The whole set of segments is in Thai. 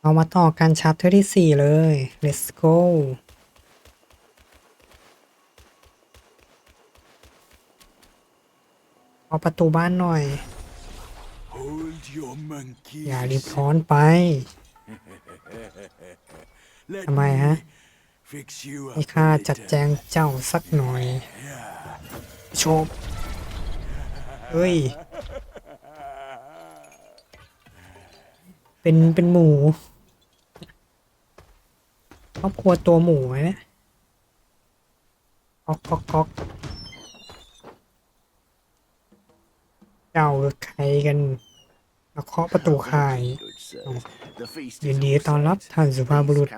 เอามาต่อกันชัปเตอร์ที่ 4 เลย let's go เอาประตูบ้านหน่อย Hold your monkey. อย่ารีบร้อนไป Let ทำไมฮะ me fix you ให้ up ข้า a จัด little. แจงเจ้าสักหน่อย โชบเฮ้ย เป็นเป็นหมูครอบครัวตัวหมูไหมเนี่ยก๊อกก๊อกก๊อกเจ้าคือใครกันมาเคาะประตูข่ายยินดีต้อนรับท่านสุภาพบุรุษ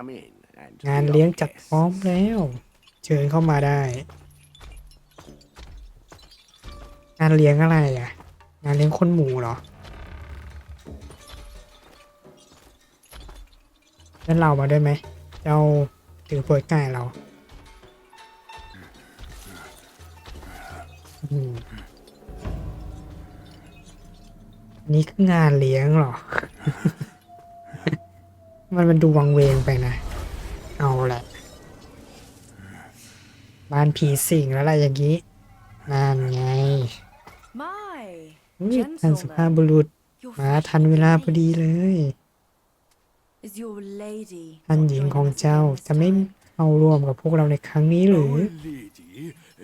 งานเลี้ยงจัดพร้อมแล้ว เชิญเข้ามาได้ งานเลี้ยงอะไรอะ งานเลี้ยงคนหมูเหรอ แล้วเรามาด้วยไหมเจ้าถือเปิดง่ายเราอืมอันนี่คืองานเลี้ยงเหรอ มันมันดูวังเวงไปนะ เอาแหละ บ้านผีสิงแล้วอะไรอย่างนี้นั่นไง My อุ๊ยท่านสุภาพบุ gentleman, รุษ your มาทันเวลาพอดีเลย is your lady ท่านหญิงของเจ้าจะไม่เข้าร่วมกับพวกเราในครั้งนี้หรือ Our lady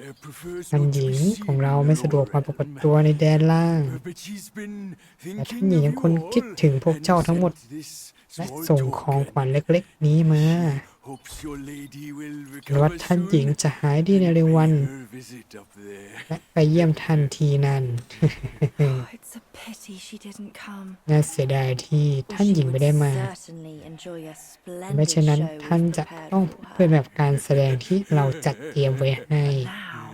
uh, prefers ท่าน not ห to ญิ be ง seen ของเราไม่สะดวกมาปรากฏตัวในแดนล่าง Uh, But she's been แต่ท่าน thinking หญิง of ยัง you คนคิด all ถึงพวก and เจ้าทั้งหมด sent this และ small ส่งของขวัญ token. เล็กๆ นี้มา Hopes your lady will หรือว่า recover ท่านหญิง soon จะหายดีในเร็ววัน and pay her visit up there. และไปเยี่ยมท่านทีนั้น Oh, it's a pity she didn't come. น่าเสียดายที่ or ท่าน she หญิง would ไม่ได้มา certainly enjoy a ไม่ splendid เช่นนั้น show ท่าน we've จะ prepared ต้อง for เพื่อ her. แบบการแสดงที่เราจัดเตรียมไว้ให้ Now,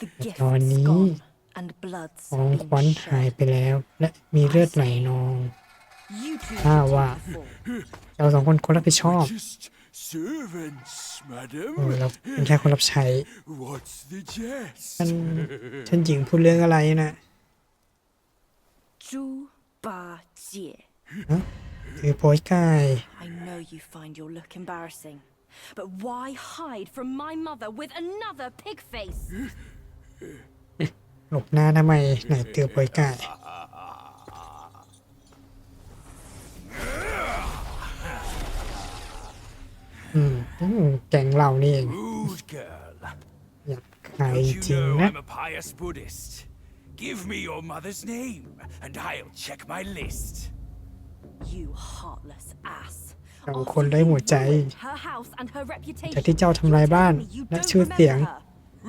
the แต่ gift's ตอนนี้ gone and blood's ของขวัญ been หาย shed. ไปแล้ว และมีเลือดไหลนอง You two Ah, should wow. take the fall. เราสองคนคนรับผิดชอบ We're just servants, เออ madam. เราเป็นแค่คนรับใช้ What's the jest? ท่านท่านหญิงพูดเรื่องอะไรนะ Zhu Ba Jie. ถือโพยกาย I know you find your look embarrassing, but why hide from my mother with another pig face? หลบหน้าทำไมไหนถือโพยกาย อืมแก๊งเรานี่เอง Rude girl. อยากใคร Don't จริ you ง know นะ I'm a pious Buddhist? Give me your mother's name, and I'll check my list. You heartless ass. เราคนได้หัวใจ ruined her house and her reputation, ที่เจ้าทำลายบ้าน และชื่อเสียง เรา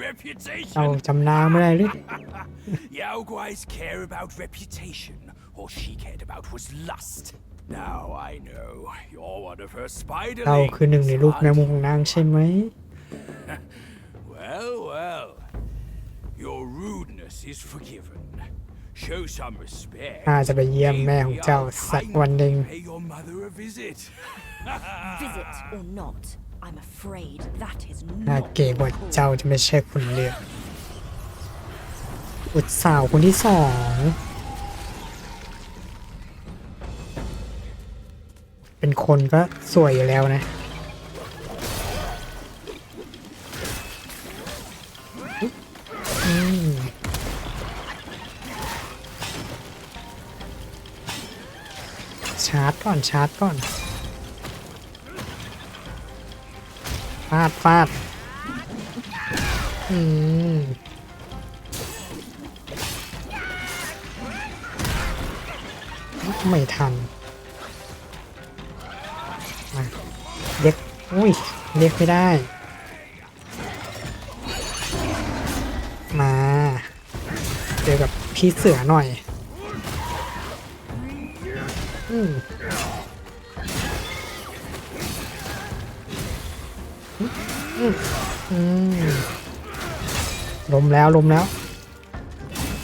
Reputation. จำนางไม่ได้หรือ Yao Guai's care about reputation. All she cared about was lust. Now I know you're one of her เรา spiderlings. คือหนึ่งในลูกแมว aren't มุมของนางใช่ไหม Well, well. Your rudeness is forgiven. Show some respect. ข้าจะไปเยี่ยมแม่ของ Maybe เจ้า I'll สักวันหนึ่ง kindly Pay your mother a visit. Visit or not, I'm afraid that is น่า not เกรงว่า cool. เจ้าจะไม่ใช่คนเลือกอุดสาวคนที่สอง เป็นคนก็สวยอยู่แล้วนะ ชาร์จก่อน ชาร์จก่อน ฟาดฟาด อืมไม่ทัน อุ้ยเรียกไม่ได้ มาเจอกับพี่เสือหน่อย อืมอืมลมแล้วลมแล้ว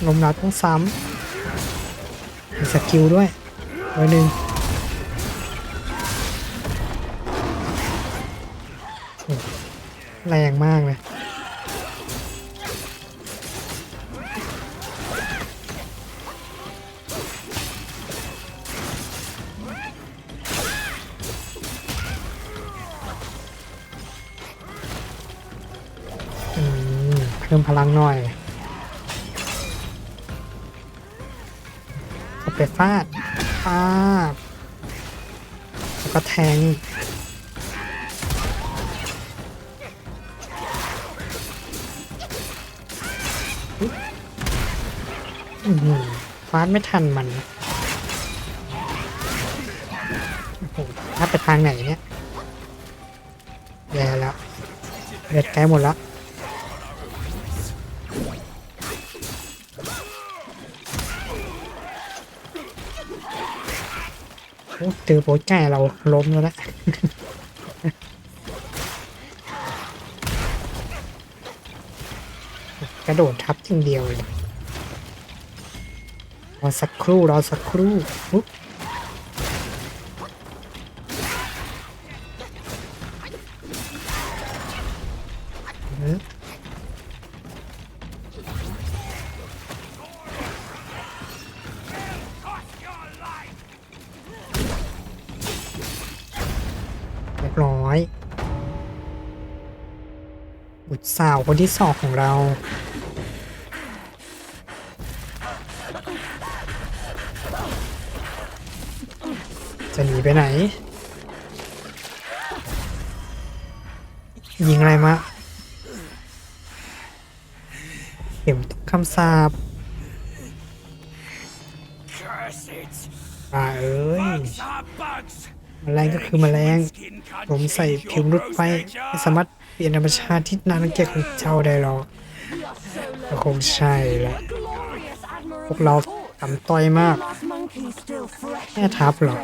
ลมแล้วต้องซ้ำมีสกิลด้วยเบอร์หนึ่ง แรงมากเลยเพิ่มพลังหน่อยสเปฟาดฟาดแล้วก็แทง ฟาดไม่ทันมันโอ้โหถ้าไปทางไหนเนี่ยแย่แล้วเลือดใกล้หมดแล้วโอ้เจอโป๊แก่เราล้มแล้วนะ ระโดดทับอย่างเดียวเลยรอสักครู่รอสักครู่ปุ๊บเรียบร้อยบุตรสาวคนที่สองของเรา จะหนี ไปไหน ยิงอะไรมาเข็มคำสาบ Curse it! ป่าเอ้ย Bugs are bugs! แมลงก็คือแมลง ผมใส่ผิว your มนุษย์ไปไม่สามารถเปลี่ยนธรรมชาติที่นารังเกียของเจ้าได้หรอกก็คงใช่แหละพวกเราต่ำต้อยมากแค่ทับหรอ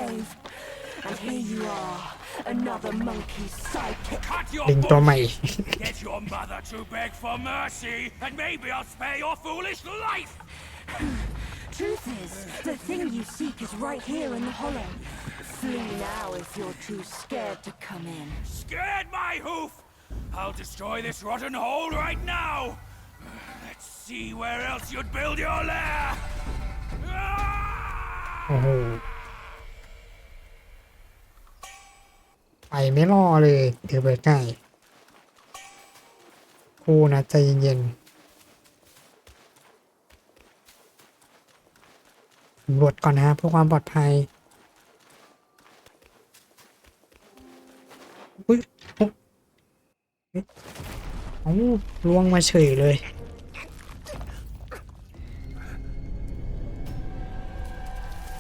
And here you are, another monkey's sidekick. Cut your ลิงตัวใหม่ Get your mother to beg for mercy, and maybe I'll spare your foolish life! Truth is, the thing you seek is right here in the hollow. Flee now if you're too scared to come in. Scared my hoof! I'll destroy this rotten hole right now! Let's see where else you'd build your lair! Ah! โอ้โห ไปไม่รอเลยเดี๋ยวเบิดไก่ครู่นะใจเย็นๆสำรวจก่อนนะเพื่อความปลอดภัยอุ้ยโอ๊ะเอาล่วงมาเฉยเลย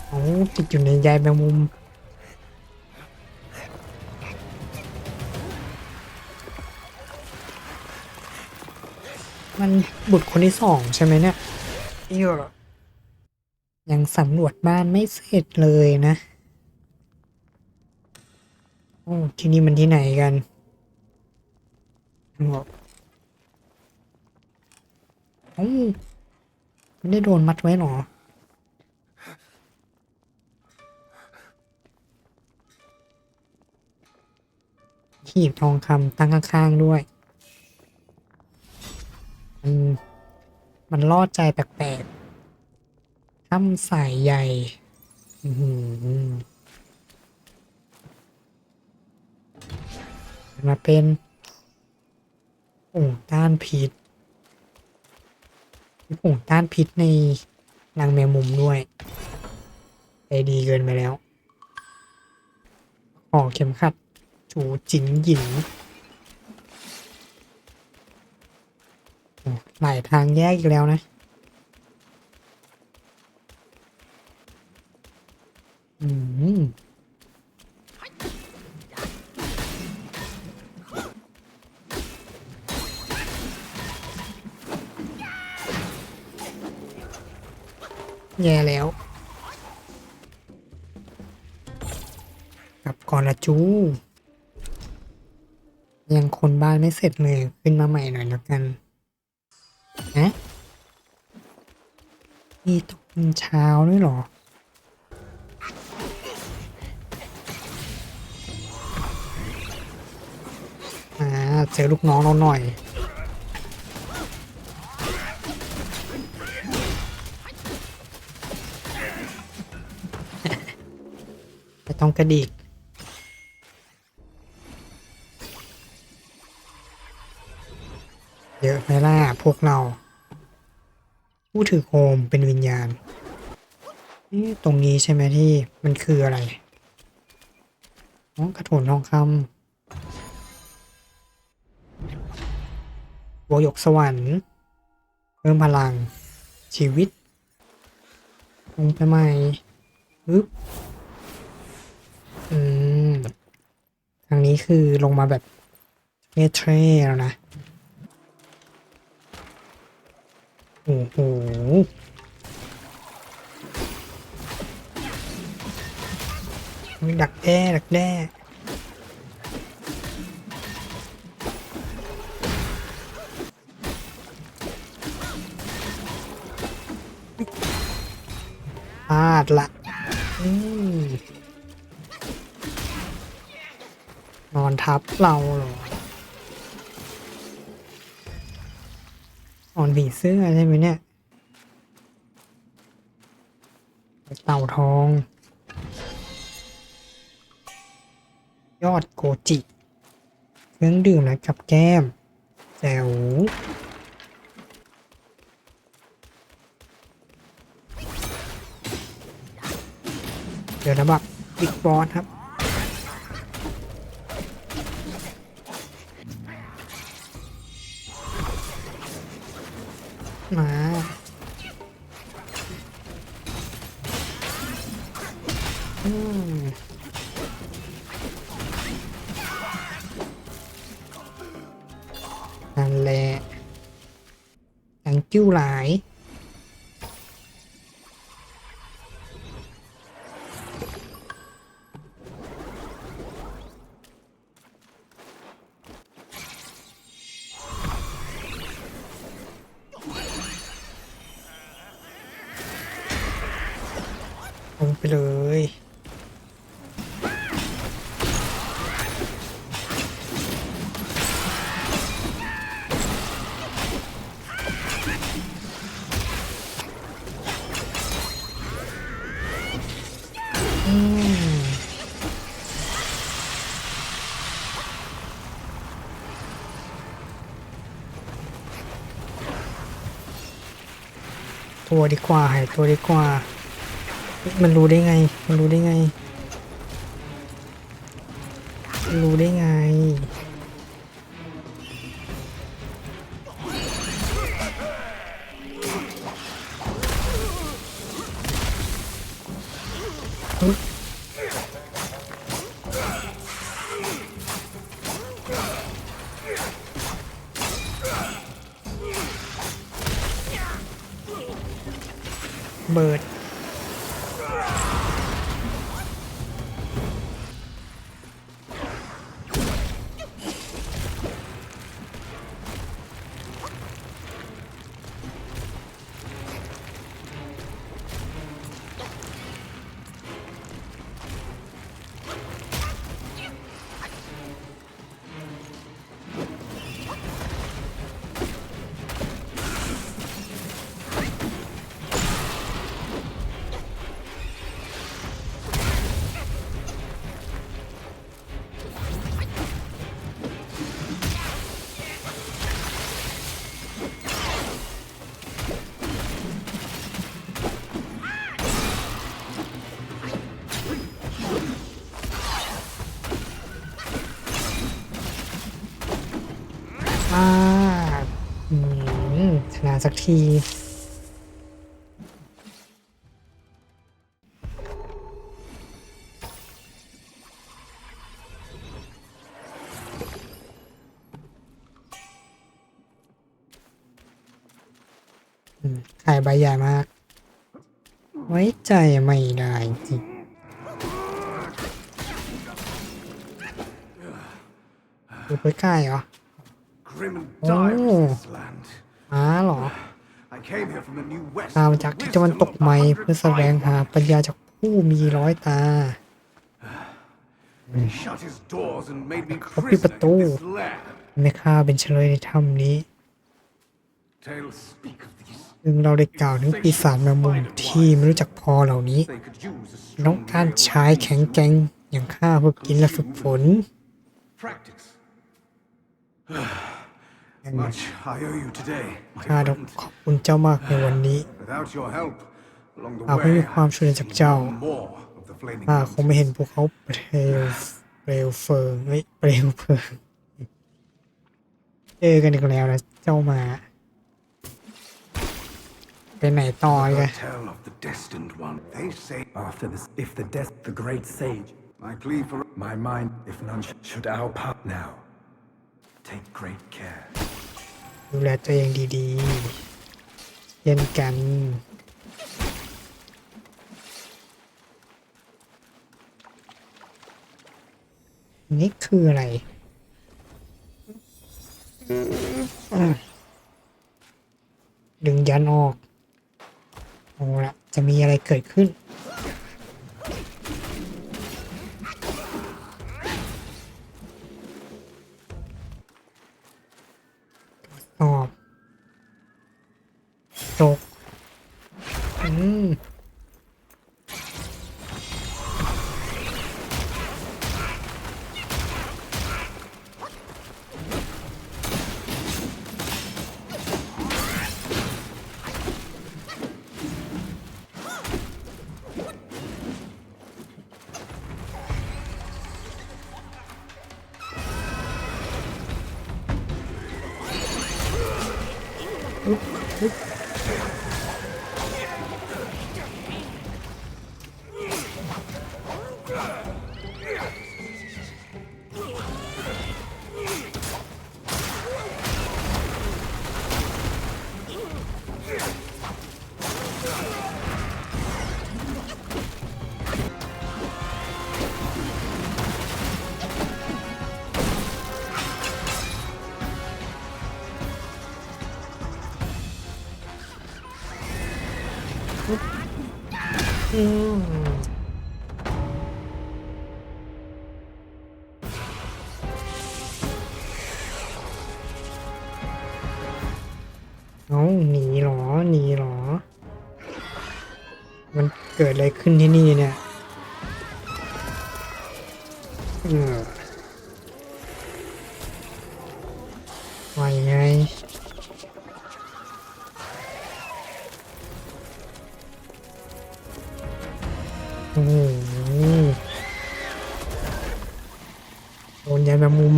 โอ้ติดอยู่ในใยแมงมุม มันบุตรคนที่สองใช่ไหมเนี่ยเยอะยังสำรวจบ้านไม่เสร็จเลยนะ โอ้ที่นี่มันที่ไหนกันบอกโอ้ไม่ได้โดนมัดไว้หรอหีบทองคำตั้งข้างๆด้วย มันล่อใจแปลกๆถ้ำสายใหญ่มาเป็นผงต้านพิษมีผงต้านพิษในรังแมงมุมด้วยใจดีเกินไปแล้วขอเข็มขัดจูจิงหยิน โอ้หลายทางแยกอีกแล้วนะอืมแย่แล้ว กลับก่อนละจู ยังคนบ้านไม่เสร็จเลย ขึ้นมาใหม่หน่อยแล้วกัน มีตอนเช้าด้วยหรอ อ่าเจอลูกน้องเราหน่อยไม่ต้องกระดิกเยอะไหมล่ะพวกเรา ผู้ถือโคมเป็นวิญญาณเอ๊ะตรงนี้ใช่ไหมที่มันคืออะไรอ๋อกระโถนทองคำบัวยกสวรรค์เพิ่มพลังชีวิตลงไปใหม่ปึ๊บอืมทางนี้คือลงมาแบบเทเทรแล้วนะ โอ้โหดักแด้ดักแด้พลาดละอนอนทับเราเหรอ อนผีเสื้อใช่ไหมเนี่ยเต่าทอง ยอดโกจิ เครื่องดื่มและกับแก้มแจ๋วเดี๋ยวระบับบิ๊กบอสครับ มา อืมนั่นแหละยังกิ้วหลาย ตัวดีกว่าหายตัวดีกว่า มันรู้ได้ไง มันรู้ได้ไง รู้ได้ไง เบิด สักที ขายใบใหญ่มาก ไว้ใจไม่ได้จริงดูไปใกล้เหรอ Grim and dire is this land. อ้าเหรอ I came here from the New West. ตาม with จาก the ที่ตะวันตก wisdom of ใหม่ a เพื่อ hundred แสวงหา tribes. ปัญญาจากผู้มีร้อยตา He shut his doors and made me Kapı prisoner betul. in this land. ไม่ข้าเป็นเฉลยในถ้ำนี้ Tales speak of these. ซึ่งเราได้กล่าวถึงปีศาจแมงมุมที่ไม่รู้จักพอเหล่านี้ They could use a ต้อง strong การ will ชายแข็งแกร่งอย่างข้าเพื่อกินและฝึกฝน ข้าต้อง friend. ขอบคุณเจ้ามากในวันนี้ Without your help, along the หากไม่มี way, ความช่วยเหลือจากเจ้า more of the flaming ข้าค mountain. งไม่เห็นพวกเขาเปลวเปลวเพลิงเฮ้ยเปลวเพลิงเจอกันอีกแล้วนะเจ้าหมาไปไหนต่ออีกัน Tell of the destined one. They say After this, if the death, the great sage, my plea for my mind, if none sh- should our part now, take great care. ดูแลตัวเองดีๆเช่นกันนี่คืออะไรอืมดึงยันออก เอาละจะมีอะไรเกิดขึ้น อืมเอาหนีเหรอหนีเหรอ มันเกิดอะไรขึ้นที่นี่เนี่ย เออ แมงมุม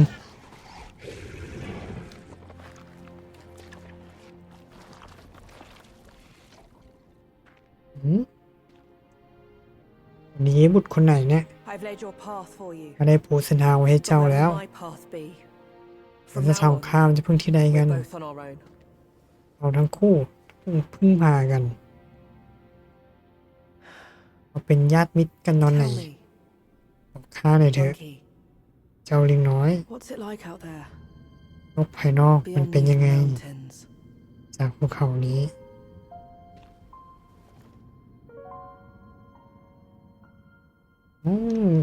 หืมวันนี้บุตรคนไหนเนี่ย I've laid your path for you. ก็ได้ปูเส้นทางไว้ให้เจ้า But แล้ว where will my path be? ผม From จะ now ทำ on, ข้ามจะพึ่งที่ใดกัน we're both on our own. เราทั้งคู่ต้องพึ่งพากันเราเป็นญาติมิตรกันตอนไหน Tell me, บอกข้าหน่อยเถอะ monkey, เจ้าลิงน้อย what's it like out there? โลกภายนอกมัน Beyond เป็น these ยังไง mountains. จากภูเขานี้ อืม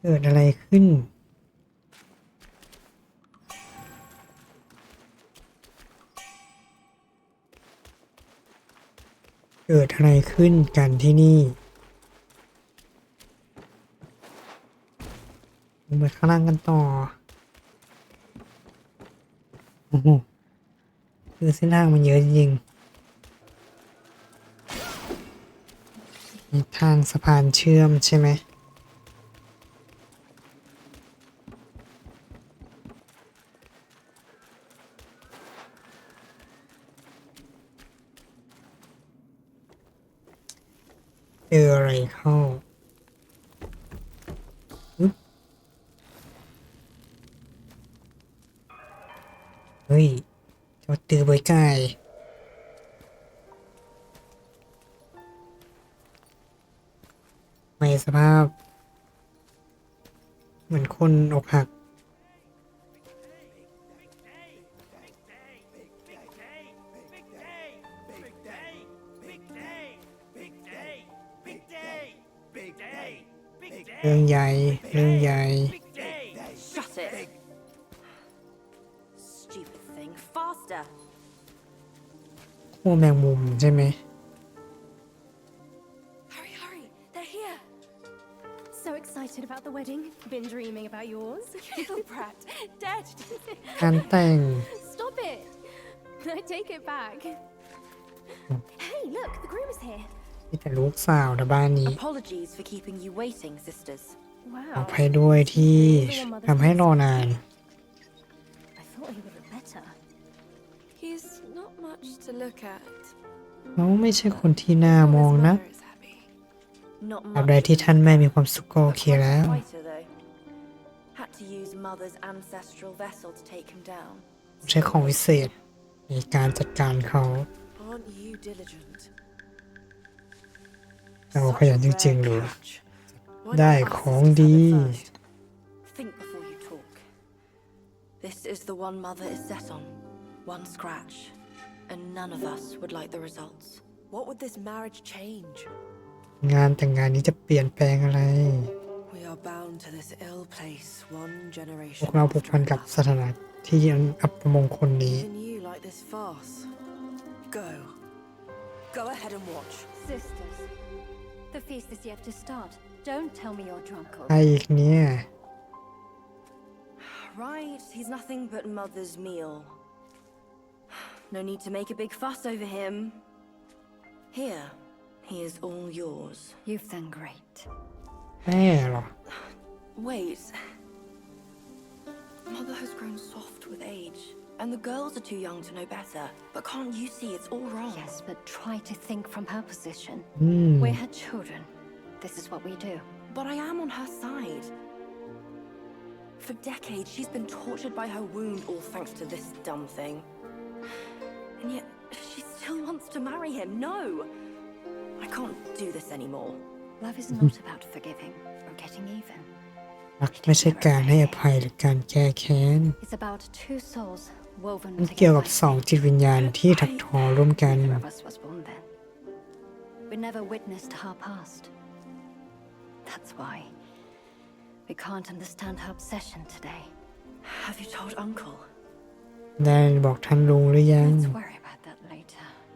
เกิดอะไรขึ้น เกิดอะไรขึ้นกันที่นี่ลง ไปข้างล่างกันต่อ โอ้โห คือเส้นทางมันเยอะจริงมีทางสะพานเชื่อมใช่ไหมเจออะไรเข้า ตือใบไก่ไม่สภาพ เหมือนคนอกหัก แมงมุมใช่ไหม Hurry, hurry! They're here! So excited about the wedding. Been dreaming about yours. Little brat, dead. การแต่ง Stop it! I take it back. Hey, look, the groom is here. มีแต่ลูกสาวนะบ้านนี้ Apologies for keeping you waiting, sisters. ขอ Wow. ภัยด้วยที่ทำให้รอนาน He's not much to look at. เขาไม่ใช่คนที่น่ามองนะ Mother is happy. Not ตราบ much. ใดที่ท่านแม่มีความสุขก็โอเคแล้ว Fighter, though. Had to use Mother's ancestral vessel to take him down. ใช้ของวิเศษในการจัดการเขา Aren't you diligent? เราขยันจริงๆเลย Why ได้ not ของ ask ดี Sister first? Think before you talk. This is the one Mother is set on. One scratch. And none of us would like the results. What would this marriage change? งานแต่งงานนี้จะเปลี่ยนแปลงอะไร We are bound to this ill place one พว generation กเราผูก after พันกับ another. สถานะที่อันอัปมงคลนี้ Even you like this farce? Go. Go ahead and watch. Sisters, the feast is yet to start. Don't tell me you're drunk ใคร already. อีกเนี่ย Right, he's nothing but Mother's meal. No need to make a big fuss over him. Here, he is all yours. You've done great. There. Wait. Mother has grown soft with age, and the girls are too young to know better. But can't you see it's all wrong? Yes, but try to think from her position. Mm. We're her children. This is what we do. But I am on her side. For decades, she's been tortured by her wound, all thanks to this dumb thing. And yet, she still wants to marry him. No! I can't do this anymore. Love is not about forgiving or getting even. รักไม่ใช่การให้อภัยหรือการแก้แค้น It's about two souls woven มันเกี่ยวกับ together. สองจิตวิญญาณที่ถักทอร่วมกัน Neither of us was born then. We never witnessed her past. That's why we can't understand her obsession today. Have you told Uncle? ได้บอกท่านลุงหรือยัง Let's worry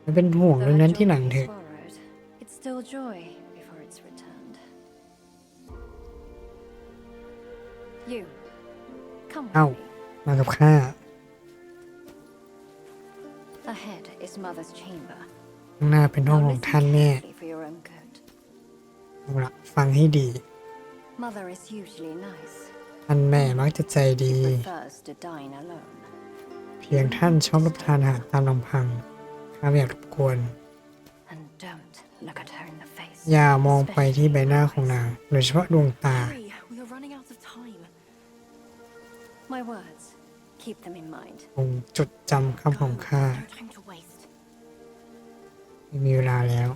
About that later. ไม่เป็นห่วง Though เรื่อง her นั้นที่ห joy ลัง is เถอะ borrowed, it's still joy before it's returned. You, come with Ow. me. มากับข้า Ahead is Mother's chamber. ข้างหน้าเป็นห้อง Now ของ listen ท่านแม่ carefully for your own good. เอาละฟังให้ดี Mother is usually nice. ท่านแม่มักจะใจดี Prefers to dine alone. เพียงท่านชอบรับประทานอาหารตามลำพัง ข้าไม่อยากรบกวน And don't look at her in the face. อย่ามองไปที่ใบหน้าของนางโดยเฉพาะดวงตา Hurry, we are running out of time. My words. Keep them in mind. คงจดจำคำของข้า No time to waste. ไม่มีเวลาแล้ว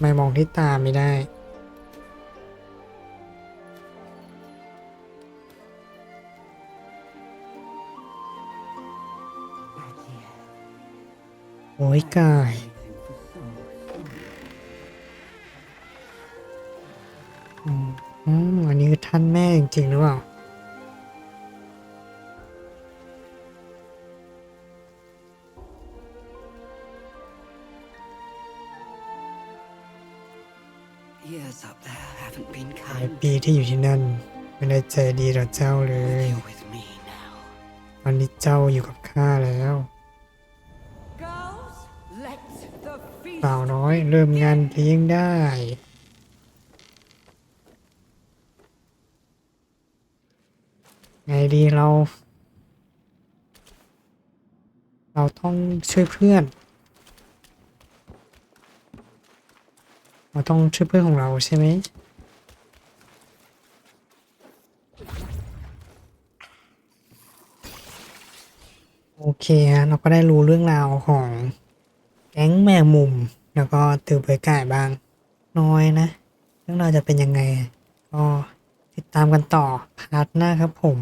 ไม่มองที่ตาไม่ได้ อ้ยกายอืมอืมอันนี้คือท่านแม่จริงๆหรือเปล่า Years up there haven't been หลาย kind. ปีที่อยู่ที่นั่น ไม่ได้ใจดีต่อเจ้าเลย You're with me now. ตอนนี้เจ้าอยู่กับข้าแล้ว สาวน้อย เริ่มงานเลี้ยงได้ ไงดีเรา เราต้องช่วยเพื่อน เราต้องช่วยเพื่อนของเราใช่ไหมโอเคฮะเราก็ได้รู้เรื่องราวของ แก๊งแมงมุม แล้วก็ตือเผยก่ายบาง น้อยนะเรื่องราวจะเป็นยังไง ก็ติดตามกันต่อพาร์ทหน้าครับผม